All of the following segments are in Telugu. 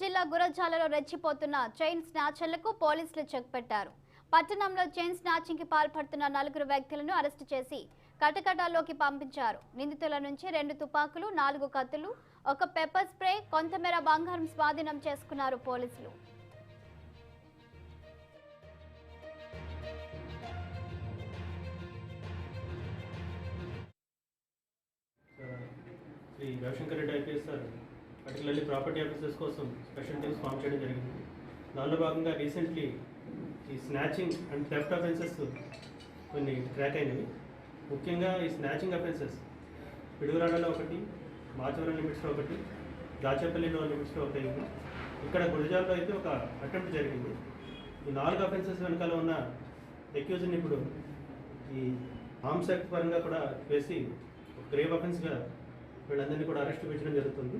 జిల్లా గురజాలలో రెచ్చిపోతున్న చైన్ స్నాచర్లకు పోలీసులు చెక్ పెట్టారు. పట్టణంలో చైన్ స్నాచింగ్కి పాల్పడుతున్న నలుగురు వ్యక్తులను అరెస్టు చేసి కటకటాల్లోకి పంపించారు. నిందితుల నుంచి రెండు తుపాకులు నాలుగు కత్తులు ఒక పెప్పర్ స్ప్రే కొంతమేర బంగారం స్వాధీనం చేసుకున్నారు పోలీసులు. Shri Ravishankar Reddy IPS sir particularly property officers కోసం స్పెషల్ టీమ్స్ ఫామ్ చేయడం జరిగింది. దానిలో భాగంగా రీసెంట్లీ ఈ స్నాచింగ్ అండ్ థెఫ్ట్ అఫెన్సెస్ కొన్ని ట్రాక్ అయినవి. ముఖ్యంగా ఈ స్నాచింగ్ అఫెన్సెస్ పిడుగురాడలో ఒకటి మాచవరం లిమిట్స్లో ఒకటి దాచేపల్లిలో లిమిట్స్లో ఒకటి ఇక్కడ గురజాల్లో అయితే ఒక అటెంప్ట్ జరిగింది. ఈ నాలుగు అఫెన్సెస్ వెనకాల ఉన్న ఎక్యూజ్ని ఇప్పుడు ఈ ఆర్మ్స్ యాక్ట్ పరంగా కూడా వేసి గ్రేవ్ అఫెన్స్గా వీళ్ళందరినీ కూడా అరెస్ట్ పెట్టడం జరుగుతుంది.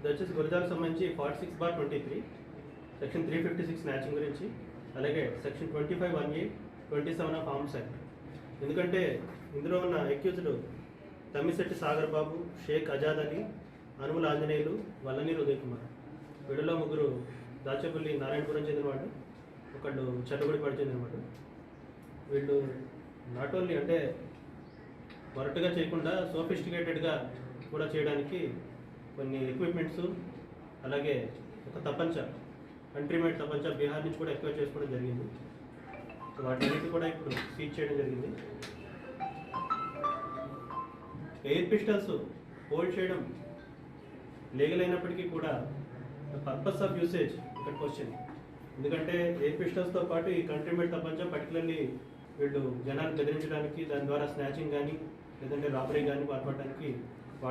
ఇది వచ్చేసి గురజాలకు సంబంధించి forty six bar twenty three section three fifty six matching గురించి అలాగే section twenty five one A twenty seven of Arms Act. ఎందుకంటే ఇందులో ఉన్న అక్యూజ్డ్ తమ్మిశెట్టి సాగర్ బాబు షేక్ అజాద్ అలీ అనుముల ఆంజనేయులు వల్లనీరు ఉదయ్ కుమార్ వీడిలో ముగ్గురు దాచేపల్లి నారాయణపురం చెందినవాడు ఒకళ్ళు చెట్టగుడిపాడు చెందినవాడు వీళ్ళు నాట్ ఓన్లీ అంటే మొరటుగా చేయకుండా సోఫిస్టికేటెడ్గా కూడా చేయడానికి కొన్ని ఎక్విప్మెంట్స్ అలాగే ఒక తపంచ కంట్రీమేడ్ తపంచ బీహార్ నుంచి కూడా ఎక్కువ చేసుకోవడం జరిగింది. సో వాటిని కూడా ఇప్పుడు సీజ్ చేయడం జరిగింది. ఎయిర్ పిస్టల్స్ హోల్డ్ చేయడం లీగల్ అయినప్పటికీ కూడా పర్పస్ ఆఫ్ యూసేజ్ ఇక్కడ క్వశ్చన్ ఎందుకంటే ఎయిర్ పిస్టల్స్తో పాటు ఈ కంట్రీమేట్ తప్పంచా పర్టికులర్లీ వీళ్ళు జనాన్ని బెదిరించడానికి దాని ద్వారా స్నాచింగ్ కానీ లేదంటే రాబరీ కానీ పాల్పడడానికి